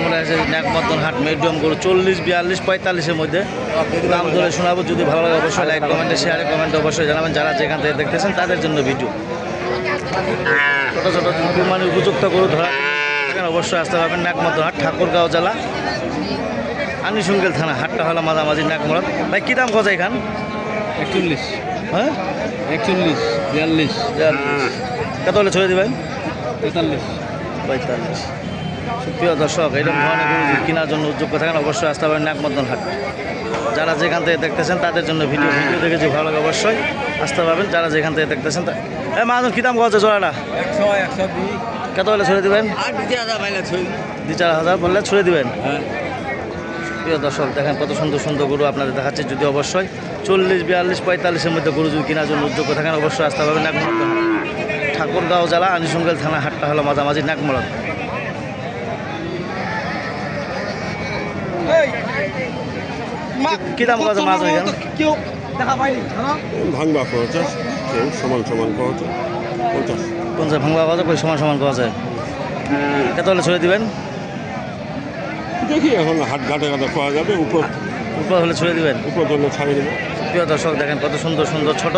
আমরা আছে ন্যাকমতন হাট মিডিয়াম গরু চল্লিশ বিয়াল্লিশ পঁয়তাল্লিশের মধ্যে। দাম ধরে শোনাবো যদি ভালো লাগে অবশ্যই লাইক কমেন্টে শেয়ারে কমেন্টে অবশ্যই জানাবেন। যারা যেখান থেকে দেখতেছেন তাদের জন্য ভিডিও ছোটো ছোটো মানে উপযুক্ত গরু ধরা। এখানে অবশ্যই আসতে পারবেন ন্যাকমতন হাট ঠাকুরগাঁও জেলা আনিসুঙ্গেল থানা। হাটটা হলো মাঝামাঝি নাকমরত ভাই কী দাম কথা এখান? একচল্লিশ। হ্যাঁ? একচল্লিশ বিয়াল্লিশ। কত হলে ছড়ে দেবেন? তেতাল্লিশ পঁয়তাল্লিশ। সুপ্রিয় দর্শক এরকম ধরনের গরু কেনার জন্য উদ্যোগ থাকেন অবশ্যই আসতে পারেন নাকমদন হাট যারা যেখান থেকে দেখতেছেন তাদের জন্য ভিডিও ভিডিও দেখে যে ভালো লাগে অবশ্যই আসতে পারবেন যারা যেখান থেকে দেখতেছেন এ মাহাজন কী দাম কথা জোড়াটা? কত হলে ছড়ে দেবেন? দু চার হাজার বললে ছুড়ে দিবেন। হ্যাঁ। প্রিয় দর্শক দেখেন কত সুন্দর সুন্দর গরু আপনাদের দেখাচ্ছে। যদি অবশ্যই চল্লিশ বিয়াল্লিশ পঁয়তাল্লিশের মধ্যে গরু যদি কেনার জন্য উদ্যোগ থাকেন অবশ্যই আসতে পারবেন নাকমরদ ঠাকুরগাঁও জেলা আনিসঙ্গেল থানা হাটটা হলো মাঝামাঝি নাকমরদ কি দাম কত মাছ এখানে কেউ দেখা পাইনি ভাঙবা পঞ্চাশ কেউ সমান সমান পঞ্চাশ পঞ্চাশ। পঞ্চাশ ভাঙবা কথা কই সমান সমান পাওয়া যায় কত হলে ছড়ে দিবেন? দেখি এখন হাট ঘাটে কথা পাওয়া যাবে উপর উপর হলে ছড়ে দেবেন? উপর জন্য ছাড়িয়ে দেবো। প্রিয় দর্শক দেখেন কত সুন্দর সুন্দর ছোট।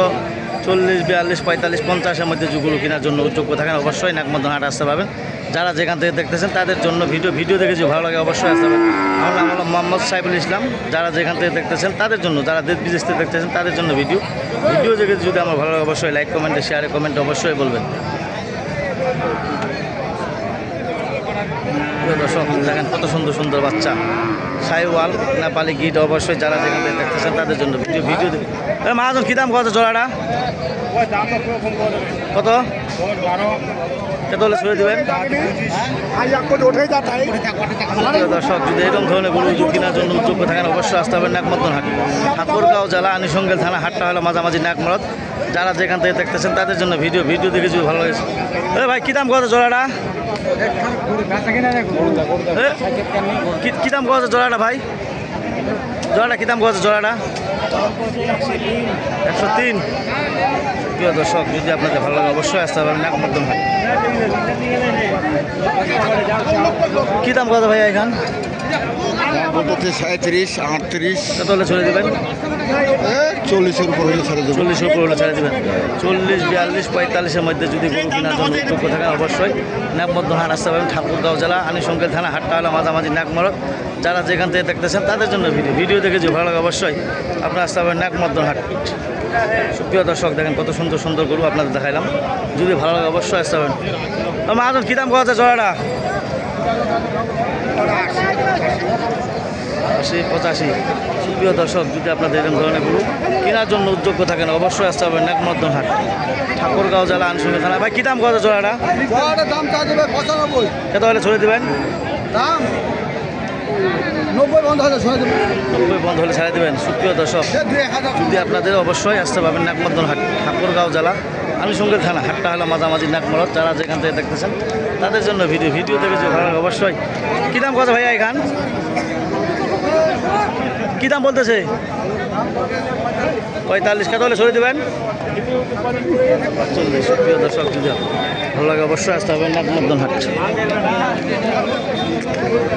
চল্লিশ বিয়াল্লিশ পঁয়তাল্লিশ পঞ্চাশের মধ্যে যেগুলো কেনার জন্য উদ্যোগ থাকেন। অবশ্যই নাকমধ্যন হাট আসতে পারবেন। যারা যেখান থেকে দেখতেছেন তাদের জন্য ভিডিও ভিডিও দেখে যে ভালো লাগে অবশ্যই আসতে পারবেন। আমার নাম হলো মোহাম্মদ সাইফুল ইসলাম। যারা যেখান থেকে দেখতেছেন তাদের জন্য যারা দেশ বিদেশ থেকে দেখতেছেন তাদের জন্য ভিডিও। ভিডিও দেখে যদি আমার ভালো লাগে অবশ্যই লাইক কমেন্টে শেয়ারে কমেন্টে অবশ্যই বলবেন। দর্শক, দেখেন কত সুন্দর সুন্দর বাচ্চা। সাইওয়াল, নেপালি গিট, অবশ্যই যারা যেখান থেকে দেখতেছেন তাদের জন্য ভিডিও ভিডিও মাহাজন কী দাম কত জোড়াটা? কত? কত হলে দেবেন। দর্শক, যদি এরকম ধরনের গরু উদ্যোগ কেনার জন্য উদ্যোগ থাকেন, অবশ্যই আসতে হবে নাকমতন হাট। ঠাকুরগাঁও জেলা আনিসঙ্গেল থানা, হাটটা হলো মাঝামাঝি নাকমরদ যারা যেখান থেকে দেখতেছেন তাদের জন্য ভিডিও ভিডিও দেখে যদি ভালো লাগে এ, ভাই, কী দাম কত জোড়াটা? কি- দাম কত জোড়াটা ভাই? জোড়াটা কি দাম কত জোড়াটা? একশো তিন। প্রিয় দর্শক, যদি আপনাদের ভালো লাগে অবশ্যই আসতে পারবেন নাকমদ্দম ভাই কি দাম কত ভাই এখান? সাঁত্রিশ আটত্রিশ। কত হলে চলে দেবেন? চল্লিশের উপর হলে ছেড়ে দেবো। চল্লিশের উপর হলে ছেড়ে দেবেন। চল্লিশ বিয়াল্লিশ পঁয়তাল্লিশের মধ্যে যদি গরু কেনার জন্য উদ্যোগ থাকেন অবশ্যই নাকমদ্দম হাট আসতে পারবেন ঠাকুরগাঁও জেলা আনিসঙ্গেল থানা হাটটা হলো মাঝামাঝি নাকমরদ যারা যেখান থেকে দেখতেছেন তাদের জন্য ভিডিও। ভিডিও দেখে যে ভালো লাগে অবশ্যই আপনারা আসতে পারবেন নাকমদ্দম হাট। সুপ্রিয় দর্শক দেখেন কত সুন্দর সুন্দর গরু আপনাদের দেখাইলাম। যদি ভালো লাগে অবশ্যই আসতে পারেন মাহাজন কী দাম কত আছে জোড়াটা? আশি পঁচাশি। সুপ্রিয় দর্শক যদি আপনাদের এরকম ধরনের গরু কেনার জন্য উদ্যোগ থাকেন অবশ্যই আসতে হবে নাকমদ্দন হাট। ঠাকুরগাঁও জেলা আনসঙ্গে থানা। ভাই কী দাম কত জোড়াটা? দাম পঁচানব্বই। কত হলে ছড়ে দেবেন? দাম? নব্বই বন্ধ হলে নব্বই বন্ধ হলে ছেড়ে দেবেন। সুপ্রিয় দর্শক যদি আপনাদের অবশ্যই আসতে পারবেন নাকমদ্দন হাট ঠাকুরগাঁও জেলা আনুষঙ্গের থানা, হাটটা হলো মাঝামাঝি নাকমরদ যারা যেখান থেকে দেখতেছেন, তাদের জন্য ভিডিও ভিডিও থেকে যে অবশ্যই। কী দাম কথা ভাইয়া এখান? কী দাম বলতেছে? পঁয়তাল্লিশ কত হলে সরে দেবেন। চল্লিশ, প্রিয় দর্শক ভালো লাগে অবশ্যই, আসতে হবে নাকমদ্দন হাট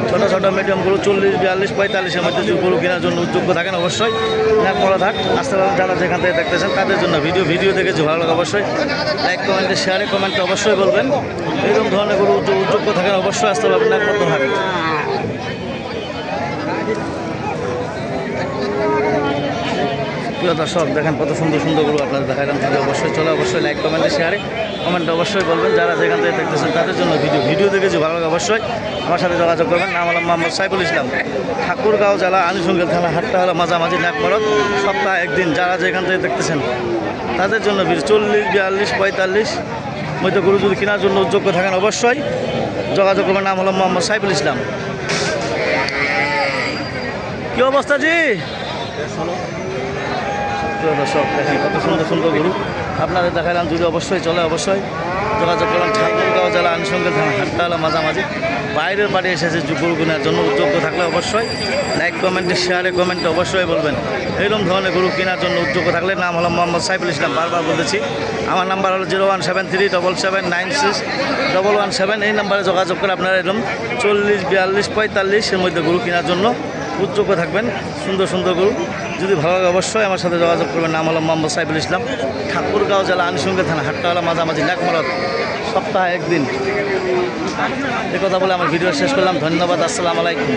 ছোটো ছোটো মিডিয়ামগুলো চল্লিশ, বিয়াল্লিশ, পঁয়তাল্লিশের মধ্যে গরু কেনার জন্য উদ্যোগ থাকেন, অবশ্যই নাকমরা থাক। আসতে পারেন যারা যেখান থেকে দেখতেছেন, তাদের জন্য ভিডিও ভিডিও দেখেছি ভালো লাগে, অবশ্যই লাইক কমেন্টে শেয়ারে কমেন্টে অবশ্যই বলবেন। এরকম ধরনের গরু উদ্যোগ উদ্যোগ থাকেন, অবশ্যই আসতে পারবেন নাকমদ্দন হাট প্রিয় দর্শক, দেখেন কত সুন্দর সুন্দর গরু আপনাদের দেখালাম যদি অবশ্যই চলে, অবশ্যই লাইক কমেন্টে শেয়ারে কমেন্টে অবশ্যই বলবেন। যারা যেখান থেকে দেখতেছেন তাদের জন্য ভিডিও ভিডিও দেখে যে ভালো লাগে অবশ্যই আমার সাথে যোগাযোগ করবেন। নাম হলাম মোহাম্মদ সাইফুল ইসলাম। ঠাকুরগাঁও জেলা আনুষঙ্গিক থানা, হাটটা হলো মাঝামাঝি নাকমরদ সপ্তাহে একদিন যারা যেখান থেকে দেখতেছেন তাদের জন্য ভিডিও, চল্লিশ, বিয়াল্লিশ, পঁয়তাল্লিশ। মধ্যে গরু যদি কেনার জন্য যোগ্য থাকেন অবশ্যই যোগাযোগ করবেন। নাম হলো মোহাম্মদ সাইফুল ইসলাম। কি অবস্থা জি? প্রিয় দর্শক দেখেন কত সুন্দর সুন্দর গরু আপনাদের দেখালাম যদি অবশ্যই চলে, অবশ্যই যোগাযোগ করলাম ঠাকুরগাঁও জেলা আনুষঙ্গিক থানা হাটটা হলো মাঝামাঝি। বাইরের বাড়ি এসেছে গরু কেনার জন্য উদ্যোগ্য থাকলে অবশ্যই। লাইক কমেন্টে শেয়ারে কমেন্টে অবশ্যই বলবেন। এরকম ধরনের গরু কেনার জন্য উদ্যোগ্য থাকলে নাম হলো মোহাম্মদ সাইফুল ইসলাম, বারবার বলেছি আমার নাম্বার হলো zero one seven three double seven nine six double one seven এই নাম্বারে যোগাযোগ করে আপনারা এরকম চল্লিশ, বিয়াল্লিশ, পঁয়তাল্লিশের মধ্যে গরু কেনার জন্য উদ্যোগ্য থাকবেন। সুন্দর সুন্দর গরু। যদি ভালো লাগে অবশ্যই আমার সাথে যোগাযোগ করবেন। নাম হলো মোহাম্মদ সাইফুল ইসলাম। ঠাকুরগাঁও জেলা আনিসঙ্গে থানা হাট্টাওয়ালা মাঝামাঝি নাকমরত সপ্তাহে একদিন। এ কথা বলে আমার ভিডিও শেষ করলাম। ধন্যবাদ, আসসালামু আলাইকুম।